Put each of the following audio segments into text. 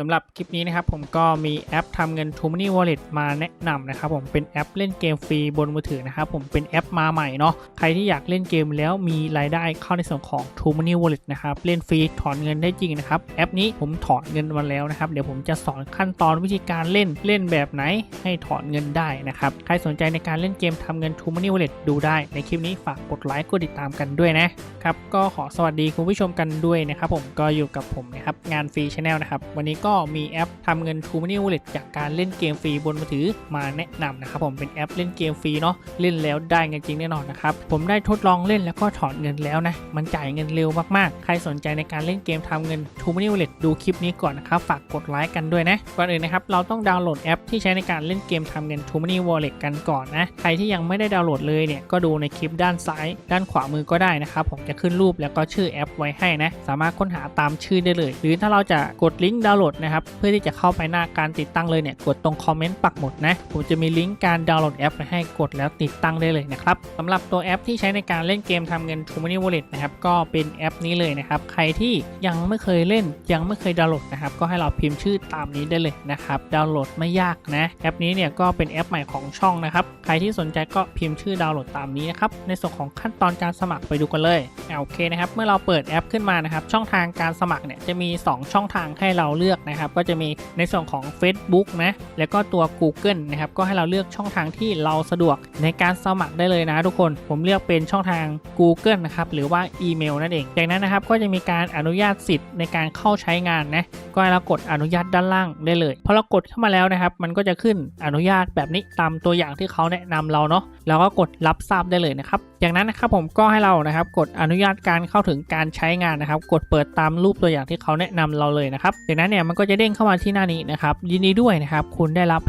สำหรับคลิปนี้นะครับผมก็มีแอปทำเงิน t o m o n y Wallet มาแนะนำนะครับผมเป็นแอปเล่นเกมฟรีบนมือถือนะครับผมเป็นแอปมาใหม่เนาะใครที่อยากเล่นเกมแล้วมีรายได้เข้าในส่วนของ t o m o n y Wallet นะครับเล่นฟรีถอนเงินได้จริงนะครับแอปนี้ผมถอนเงินมาแล้วนะครับเดี๋ยวผมจะสอนขั้นตอนวิธีการเล่นเล่นแบบไหนให้ถอนเงินได้นะครับใครสนใจในการเล่นเกมทำเงิน t o m o n y Wallet ดูได้ในคลิปนี้ฝากกดไลค์กดติดตามกันด้วยนะครับก็ขอสวัสดีคุณผู้ชมกันด้วยนะครับผมก็อยู่กับผมนะครับงานฟรีชแนลนะครับวันนี้ก็มีแอปทำเงิน t o Money Wallet จากการเล่นเกมฟรีบนมือถือมาแนะนำนะครับผมเป็นแอปเล่นเกมฟรีเนาะเล่นแล้วได้เงินจริงแน่นอนนะครับผมได้ทดลองเล่นแล้วก็ถอนเงินแล้วนะมันจ่ายเงินเร็วมากๆ ใครสนใจในการเล่นเกมทำเงิน t o Money Wallet ดูคลิปนี้ก่อนนะครับฝากกดไลค์กันด้วยนะก่อนอื่นนะครับเราต้องดาวน์โหลดแอปที่ใช้ในการเล่นเกมทำเงิน t o Money Wallet กันก่อนนะใครที่ยังไม่ได้ดาวน์โหลดเลยเนี่ยก็ดูในคลิปด้านซ้าย ด้านขวามือก็ได้นะครับผมจะขึ้นรูปแล้วก็ชื่อแอปไว้ให้นะสามารถค้นหาตามชื่อได้เลย หรือถ้าเราจะกดลิงก์ดาวน์โหลดนะครับ เพื่อที่จะเข้าไปหน้าการติดตั้งเลยเนี่ยกดตรงคอมเมนต์ปักหมุดนะผมจะมีลิงก์การดาวน์โหลดแอปไว้ให้กดแล้วติดตั้งได้เลยนะครับสำหรับตัวแอปที่ใช้ในการเล่นเกมทำเงิน t o Money Wallet นะครับก็เป็นแอปนี้เลยนะครับใครที่ยังไม่เคยเล่นยังไม่เคยดาวน์โหลดนะครับก็ให้เราพิมพ์ชื่อตามนี้ได้เลยนะครับดาวน์โหลดไม่ยากนะแอปนี้เนี่ยก็เป็นแอปใหม่ของช่องนะครับใครที่สนใจก็พิมพ์ชื่อดาวน์โหลดตามนี้นะครับในส่วนของขั้นตอนการสมัครไปดูกันเลยโอเคนะครับเมื่อเราเปิดแอปขึ้นมานะครับช่องทางการสมัครเนี่ยจะมี 2 ช่องทางให้เราเลือกนะครับก็จะมีในส่วนของ Facebook นะแล้วก็ตัว Google นะครับก็ให้เราเลือกช่องทางที่เราสะดวกในการสมัครได้เลยนะทุกคนผมเลือกเป็นช่องทาง Google นะครับหรือว่าอีเมลนั่นเองจากนั้นนะครับก็จะมีการอนุญาตสิทธิ์ในการเข้าใช้งานนะก็ให้เรากดอนุญาตด้านล่างได้เลยพอเรากดเข้ามาแล้วนะครับ มันก็จะขึ้นอนุญาตแบบนี้ตามตัวอย่างที่เขาแนะนำเราเนาะแล้วก็กดรับทราบได้เลยนะครับจากนั้นนะครับผมก็ให้เรานะครับกดอนุญาตการเข้าถึงการใช้งานนะครับ กดเปิดตามรูปตัวอย่างที่เขาแนะนำเราเลยนะครับจากนั้นเนี่ยมันก็จะเด้งเข้ามาที่หน้านี้นะครับยินดีด้วยนะครับคุณได้รับ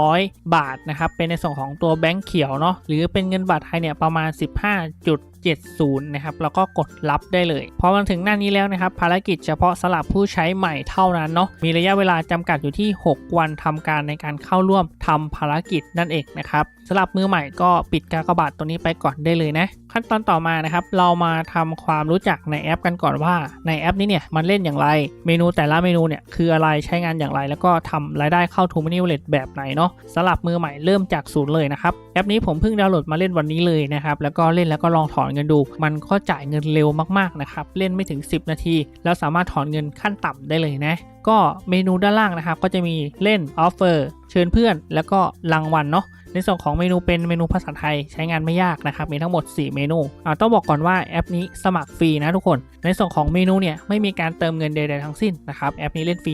500 บาทนะครับเป็นในส่วนของตัวแบงค์เขียวเนาะหรือเป็นเงินบาทไทยเนี่ยประมาณ 15จุด 70 นะครับ แล้วก็กดรับได้เลย พอมาถึงหน้านี้แล้วนะครับ ภารกิจเฉพาะสำหรับผู้ใช้ใหม่เท่านั้นเนาะ มีระยะเวลาจำกัดอยู่ที่ 6 วันทำการในการเข้าร่วมทำภารกิจนั่นเองนะครับสำหรับมือใหม่ก็ปิดกากบาทตัวนี้ไปก่อนได้เลยนะ ขั้นตอนต่อมานะครับ เรามาทำความรู้จักในแอปกันก่อนว่า ในแอปนี้เนี่ยมันเล่นอย่างไร เมนูแต่ละเมนูเนี่ยคืออะไรใช้งานอย่างไร แล้วก็ทำรายได้เข้า t o Money Wallet แบบไหนเนาะสำหรับมือใหม่เริ่มจากศูนย์เลยนะครับแอปนี้ผมเพิ่งดาวน์โหลดมาเล่นวันนี้เลยนะครับแล้วก็เล่นแล้วก็ลองถอนเงินดู มันก็จ่ายเงินเร็วมากๆนะครับ เล่นไม่ถึง 10 นาที แล้วสามารถถอนเงินขั้นต่ำได้เลยนะ ก็เมนูด้านล่างนะครับ ก็จะมีเล่นออฟเฟอร์เชิญเพื่อน แล้วก็รางวัลเนาะ ในส่วนของเมนูเป็นเมนูภาษาไทยใช้งานไม่ยากนะครับ มีทั้งหมด 4 เมนูอ่าต้องบอกก่อนว่าแอปนี้สมัครฟรีนะทุกคน ในส่วนของเมนูเนี่ยไม่มีการเติมเงินใดๆทั้งสิ้นนะครับแอปนี้เล่นฟรี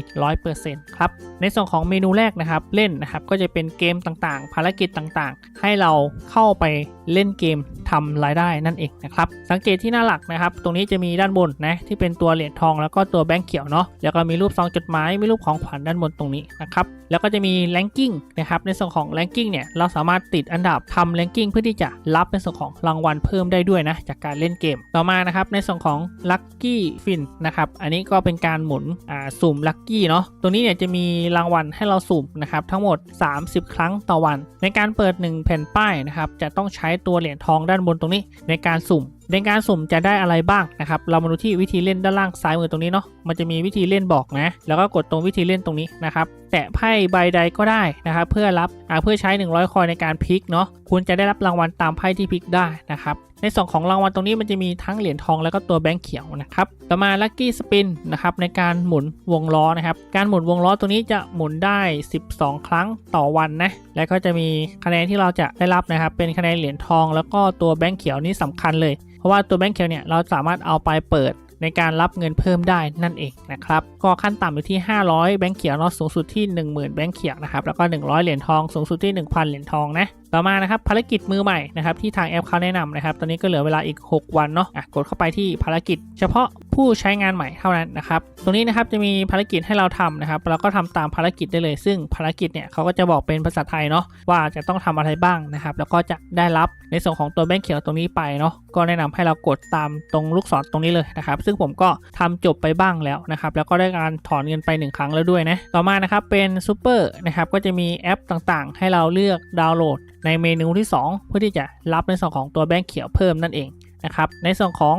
100%ครับในส่วนของเมนูแรกนะครับเล่นนะครับก็จะเป็นเกมต่างๆ ภารกิจต่างๆ ให้เราเข้าไปเล่นเกมทำรายได้นั่นเองนะครับสังเกตที่หน้าหลักนะครับตรงนี้จะมีด้านบนนะที่เป็นตัวเหรียญทองแล้วก็ตัวแบงค์เขียวเนาะแล้วก็มีรูปซองจดหมายมีรูปของขวัญด้านบนตรงนี้นะครับแล้วก็จะมีแรงกิ้งนะครับในส่วนของแรงกิ้งเนี่ยเราสามารถติดอันดับทำแรงกิ้งเพื่อที่จะรับในส่วนของรางวัลเพิ่มได้ด้วยนะจากการเล่นเกม ต่อมานะครับในส่วนของลัคกี้ฟินนะครับอันนี้ก็เป็นการหมุนอ่าสุ่มลัคกี้เนาะตรงนี้เนี่ยจะมีรางวัลให้เราสุ่มนะครับทั้งหมด 30 ครั้งต่อวัน ในการเปิด 1 แผ่นป้ายนะครับจะต้องใช้ตัวเหรียญทองด้านบนตรงนี้ในการสุ่มในการสุ่มจะได้อะไรบ้างนะครับ เรามาดูที่วิธีเล่นด้านล่างซ้ายมือตรงนี้เนาะ มันจะมีวิธีเล่นบอกนะ แล้วก็กดตรงวิธีเล่นตรงนี้นะครับแตะไพ่ใบใดก็ได้นะครับเพื่อรับเพื่อใช้ 100 คอยในการพลิกเนาะคุณจะได้รับรางวัลตามไพ่ที่พลิกได้นะครับในส่วนของรางวัลตรงนี้มันจะมีทั้งเหรียญทองแล้วก็ตัวแบงค์เขียวนะครับต่อมาลัคกี้สปินนะครับในการหมุนวงล้อนะครับการหมุนวงล้อตรงนี้จะหมุนได้ 12 ครั้งต่อวันนะแล้วก็จะมีคะแนนที่เราจะได้รับนะครับเป็นคะแนนเหรียญทอง แล้วก็ตัวแบงค์เขียวนี่สำคัญเลย เพราะว่าตัวแบงค์เขียวเนี่ยเราสามารถเอาไปเปิด ในการรับเงินเพิ่มได้นั่นเองนะครับก็ขั้นต่ำอยู่ที่ 500 แบงค์เขียวเนาะสูงสุดที่ 10,000 แบงค์เขียวนะครับแล้วก็ 100 เหรียญทองสูงสุดที่ 1,000 เหรียญทองนะต่อมานะครับภารกิจมือใหม่นะครับที่ทางแอปเขาแนะนำนะครับตอนนี้ก็เหลือเวลาอีก 6 วันเนาะะกดเข้าไปที่ภารกิจเฉพาะ ผู้ใช้งานใหม่เท่านั้นนะครับ ตรงนี้นะครับจะมีภารกิจให้เราทำนะครับ เราก็ทำตามภารกิจได้เลย ซึ่งภารกิจเนี่ยเขาก็จะบอกเป็นภาษาไทยเนาะว่าจะต้องทำอะไรบ้างนะครับ แล้วก็จะได้รับในส่วนของตัวแบงค์เขียวตรงนี้ไปเนาะก็แนะนำให้เรากดตามตรงลูกศรตรงนี้เลยนะครับ ซึ่งผมก็ทำจบไปบ้างแล้วนะครับ แล้วก็ได้การถอนเงินไป 1 ครั้งแล้วด้วยนะ ต่อมานะครับเป็นซูเปอร์นะครับก็จะมีแอปต่างๆ ให้เราเลือกดาวน์โหลด ในเมนูที่ 2 เพื่อที่จะรับในส่วนของตัวแบงค์เขียวเพิ่มนั่นเองนะครับในส่วนของ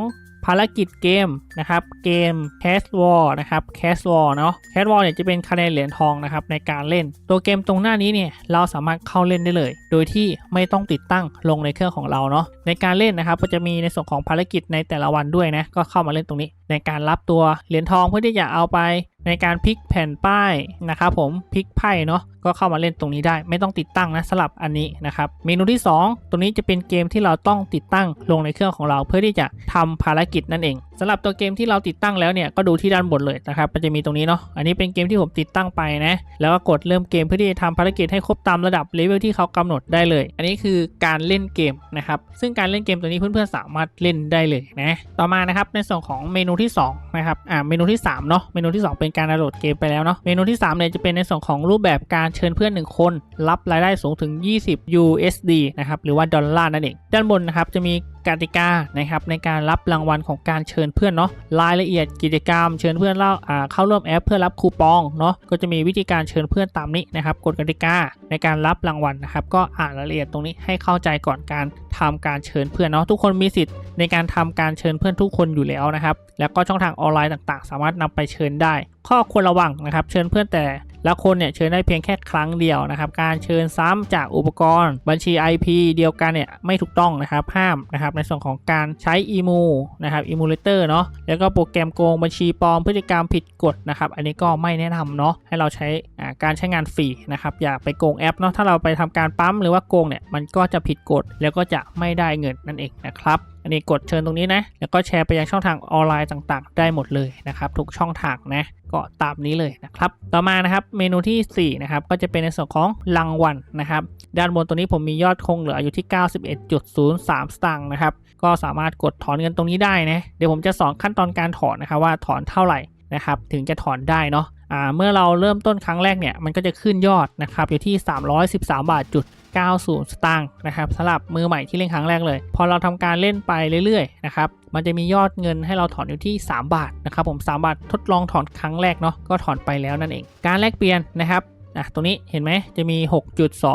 ภารกิจเกมนะครับเกม Cash War นะครับ Cash War เนาะ Cash War เนี่ยจะเป็นคะแนนเหรียญทองนะครับในการเล่น ตัวเกมตรงหน้านี้เนี่ยเราสามารถเข้าเล่นได้เลย โดยที่ไม่ต้องติดตั้งลงในเครื่องของเราเนาะในการเล่นนะครับก็จะมีในส่วนของภารกิจในแต่ละวันด้วยนะก็เข้ามาเล่นตรงนี้ ในการรับตัวเหรียญทองเพื่อที่จะเอาไป ในการพลิกแผ่นป้ายนะครับผมพลิกไพ่เนาะก็เข้ามาเล่นตรงนี้ได้ ไม่ต้องติดตั้งนะสลับอันนี้นะครับเมนูที่ 2ตัวนี้จะเป็นเกมที่เราต้องติดตั้งลงในเครื่องของเราเพื่อที่จะทำภารกิจนั่นเอง สำหรับตัวเกมที่เราติดตั้งแล้วเนี่ยก็ดูที่ด้านบนเลยนะครับมันจะมีตรงนี้เนาะอันนี้เป็นเกมที่ผมติดตั้งไปนะแล้วก็กดเริ่มเกมเพื่อที่จะทำภารกิจให้ครบตามระดับเลเวลที่เขากำหนดได้เลย อันนี้คือการเล่นเกมนะครับซึ่งการเล่นเกมตัวนี้เพื่อนๆสามารถเล่นได้เลยนะต่อมานะครับในส่วนของเมนูที่2นะครับอ่าเมนูที่3เนาะเมนูที่ 2 เป็นการดาวน์โหลดเกมไปแล้วเนาะเมนูที่3เนี่ยจะเป็นในส่วนของรูปแบบการเชิญเพื่อน 1 คน รับรายได้สูงถึง 20 USD นะครับหรือว่าดอลลาร์นั่นเองด้านบนนะครับจะมี กติกานะครับในการรับรางวัลของการเชิญเพื่อนเนาะรายละเอียดกิจกรรม เชิญเพื่อนเล่าอ่าเข้าร่วมแอปเพื่อรับคูปองเนาะก็จะมีวิธีการเชิญเพื่อนตามนี้นะครับกฎกติกาในการรับรางวัลนะครับก็อ่านรายละเอียดตรงนี้ให้เข้าใจก่อนการทำการเชิญเพื่อนเนาะทุกคนมีสิทธิ์ในการทำการเชิญเพื่อนทุกคนอยู่แล้วนะครับแล้วก็ช่องทางออนไลน์ต่าง ๆ สามารถนำไปเชิญได้ ข้อควรระวังนะครับเชิญเพื่อนแต่ และคนเนี่ยเชิญได้เพียงแค่ครั้งเดียวนะครับ การเชิญซ้ำจากอุปกรณ์ บัญชี IP เดียวกันเนี่ยไม่ถูกต้องนะครับห้ามนะครับในส่วนของการใช้อีมูนะครับอีมูเลเตอร์เนาะแล้วก็โปรแกรมโกงบัญชีปลอมพฤติกรรมผิดกฎนะครับอันนี้ก็ไม่แนะนำเนาะให้เราใช้อ่าการใช้งานฟรีนะครับอย่าไปโกงแอปเนาะถ้าเราไปทำการปั๊มหรือว่าโกงเนี่ยมันก็จะผิดกฎแล้วก็จะไม่ได้เงินนั่นเองนะครับ อันนี้กดเชิญตรงนี้นะ แล้วก็แชร์ไปยังช่องทางออนไลน์ต่างๆ ได้หมดเลยนะครับทุกช่องทางนะก็ตามนี้เลยนะครับ ต่อมานะครับเมนูทีสี่4 นะครับ ก็จะเป็นในส่วนของรางวัลนะครับ ด้านบนตัวนี้ผมมียอดคงเหลืออยู่ที่ 91.03 สตางค์นะครับ ก็สามารถกดถอนเงินตรงนี้ได้นะ เดี๋ยวผมจะสอนขั้นตอนการถอนนะครับว่าถอนเท่าไหร่นะครับ ถึงจะถอนได้เนาะ เมื่อเราเริ่มต้นครั้งแรกเนี่ยมันก็จะขึ้นยอดนะครับอยู่ที่ 313 บาทจุด90 สตางค์นะครับสำหรับมือใหม่ที่เล่นครั้งแรกเลย พอเราทำการเล่นไปเรื่อยๆนะครับมันจะมียอดเงินให้เราถอนอยู่ที่ 3 บาทนะครับผม 3 บาททดลองถอนครั้งแรกเนาะก็ถอนไปแล้วนั่นเอง การแลกเปลี่ยนนะครับอะตรงนี้เห็นไหมจะมี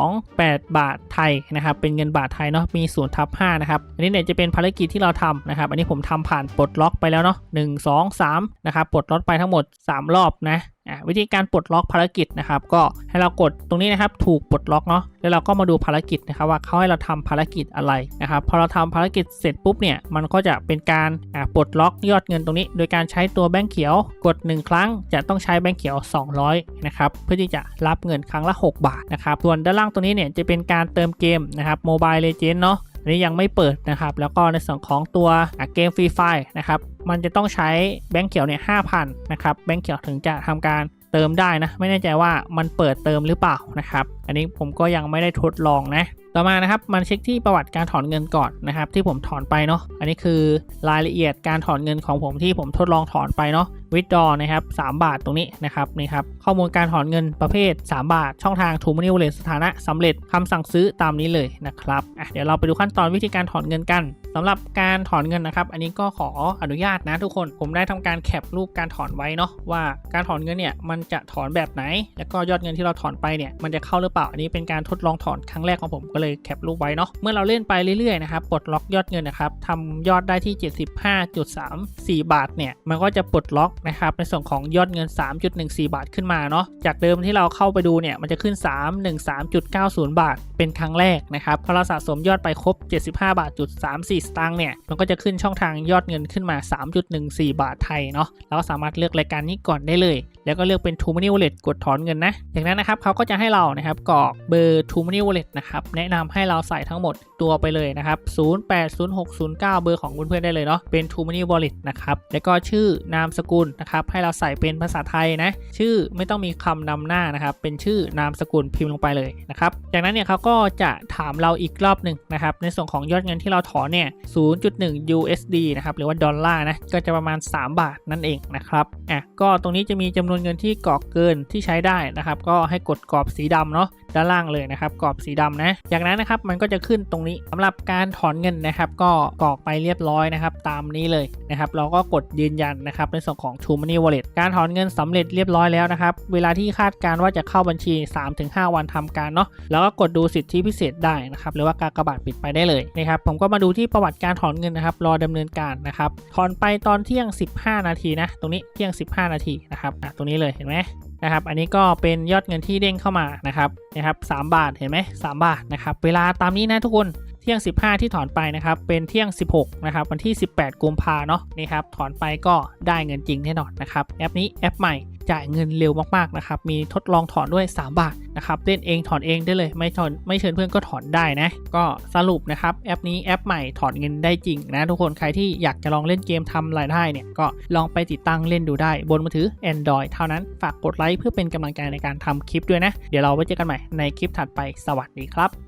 6.28 บาทไทยนะครับเป็นเงินบาทไทยเนาะมี0ทับ5นะครับอันนี้เนี่ยจะเป็นภารกิจที่เราทำนะครับอันนี้ผมทำผ่านปลดล็อกไปแล้วเนาะ1 2 3นะครับปลดล็อกไปทั้งหมด 3 รอบนะวิธีการปลดล็อกภารกิจนะครับ ก็ให้เรากดตรงนี้นะครับ ถูกปลดล็อกเนาะแล้วเราก็มาดูภารกิจนะครับ ว่าเขาให้เราทำภารกิจอะไรนะครับ พอเราทำภารกิจเสร็จปุ๊บเนี่ยมันก็จะเป็นการปลดล็อกยอดเงินตรงนี้ โดยการใช้ตัวแบงค์เขียวกด 1 ครั้ง จะต้องใช้แบงค์เขียว 200นะครับเพื่อที่จะรับเงินครั้งละ 6 บาทนะครับส่วนด้านล่างตัวนี้เนี่ยจะเป็นการเติมเกมนะครับโมบายเลเจนเนาะ อันนี้ยังไม่เปิดนะครับ แล้วก็ในส่วนของตัวเกมฟรีไฟนะครับ มันจะต้องใช้แบงค์เขียวเนี่ยห้าพันนะครับ แบงค์เขียวถึงจะทำการเติมได้นะ ไม่แน่ใจว่ามันเปิดเติมหรือเปล่านะครับ อันนี้ผมก็ยังไม่ได้ทดลองนะต่อมานะครับมันเช็คที่ประวัติการถอนเงินก่อนนะครับ ที่ผมถอนไปเนาะอันนี้คือรายละเอียดการถอนเงินของผมที่ผมทดลองถอนไปเนาะ วิดดอนะครับ3บาทตรงนี้นะครับนี่ครับข้อมูลการถอนเงินประเภท 3 บาท ช่องทางทูมันนี่วอลเล็ตสถานะสำเร็จคำสั่งซื้อตามนี้เลยนะครับอะเดี๋ยวเราไปดูขั้นตอนวิธีการถอนเงินกันสำหรับการถอนเงินนะครับ อันนี้ก็ขออนุญาตนะทุกคน ผมได้ทำการแคปรูปการถอนไว้เนาะว่าการถอนเงินเนี่ยมันจะถอนแบบไหน แล้วก็ยอดเงินที่เราถอนไปเนี่ยมันจะเข้าหรือเปล่า อันนี้เป็นการทดลองถอนครั้งแรกของผมก็เลยแคปรูปไว้เนาะ เมื่อเราเล่นไปเรื่อยๆนะครับ ปลดล็อกยอดเงินนะครับทำยอดได้ที่ 75.34 บาทเนี่ย มันก็จะปลดล็อกนะครับในส่วนของยอดเงิน 3.14 บาทขึ้นมาเนาะจากเดิมที่เราเข้าไปดูเนี่ยมันจะขึ้น 313.90 บาท เป็นครั้งแรกนะครับพอเราสะสมยอดไปครบ 75 บาทจุด34 สตางค์เนี่ยมันก็จะขึ้นช่องทางยอดเงินขึ้นมา 3.14 บาทไทยเนาะเราก็สามารถเลือกรายการนี้ก่อนได้เลย แล้วก็เลือกเป็น t o Money Wallet กดถอนเงินนะจากนั้นนะครับเขาก็จะให้เรานะครับกรอกเบอร์ t o Money Wallet นะครับแนะนำให้เราใส่ทั้งหมด ตัวไปเลยนะครับ 080609 เบอร์ของเพื่อนๆได้เลยเนาะ เป็น t o Money Wallet นะครับ แล้วก็ชื่อนามสกุลนะครับ ให้เราใส่เป็นภาษาไทยนะ ชื่อไม่ต้องมีคำนำหน้านะครับ เป็นชื่อนามสกุลพิมพ์ลงไปเลยนะครับ จากนั้นเนี่ยเขาก็จะถามเราอีกรอบหนึ่งนะครับ ในส่วนของยอดเงินที่เราถอนเนี่ย 0.1 USD นะครับ หรือว่าดอลลาร์นะ ก็จะประมาณ 3 บาทนั่นเองนะครับ อะ ก็ตรงนี้จะมีจำนวนเงินที่กรอกเกินที่ใช้ได้นะครับ ก็ให้กดกรอบสีดำเนาะ ด้านล่างเลยนะครับกรอบสีดำนะ จากนั้นนะครับมันก็จะขึ้นตรงนี้นี้สำหรับการถอนเงินนะครับ ก็กรอกไปเรียบร้อยนะครับตามนี้เลยนะครับเราก็กดยืนยันนะครับในส่วนของ True Money Wallet การถอนเงินสำเร็จเรียบร้อยแล้วนะครับเวลาที่คาดการว่าจะเข้าบัญชี 3-5 วันทำการเนาะแล้วก็กดดูสิทธิพิเศษได้นะครับหรือว่าการกระบาดปิดไปได้เลยนะครับผมก็มาดูที่ประวัติการถอนเงินนะครับรอดำเนินการนะครับถอนไปตอนเที่ยง 15 นาทีนะตรงนี้เที่ยง 15 นาทีนะครับตรงนี้เลยเห็นไหม นะครับ อันนี้ก็เป็นยอดเงินที่เด้งเข้ามานะครับนะครับ3บาทเห็นไหม3บาทนะครับเวลาตามนี้นะทุกคนเที่ยง 15 ที่ถอนไปนะครับ เป็นเที่ยง 16 นะครับ วันที่ 18 กุมภาเนาะนี่ครับ ถอนไปก็ได้เงินจริงแน่นอนนะครับ แอปนี้แอปใหม่ จ่ายเงินเร็วมากๆนะครับ มีทดลองถอนด้วย 3 บาทนะครับ เล่นเองถอนเองได้เลย ไม่ถอนไม่เชิญเพื่อนก็ถอนได้นะ ก็สรุปนะครับแอปนี้แอปใหม่ถอนเงินได้จริงนะทุกคน ใครที่อยากจะลองเล่นเกมทำรายได้เนี่ย ก็ลองไปติดตั้งเล่นดูได้บนมือถือ Android เท่านั้น ฝากกดไลค์เพื่อเป็นกำลังใจในการทำคลิปด้วยนะ เดี๋ยวเราไว้เจอกันใหม่ในคลิปถัดไป สวัสดีครับ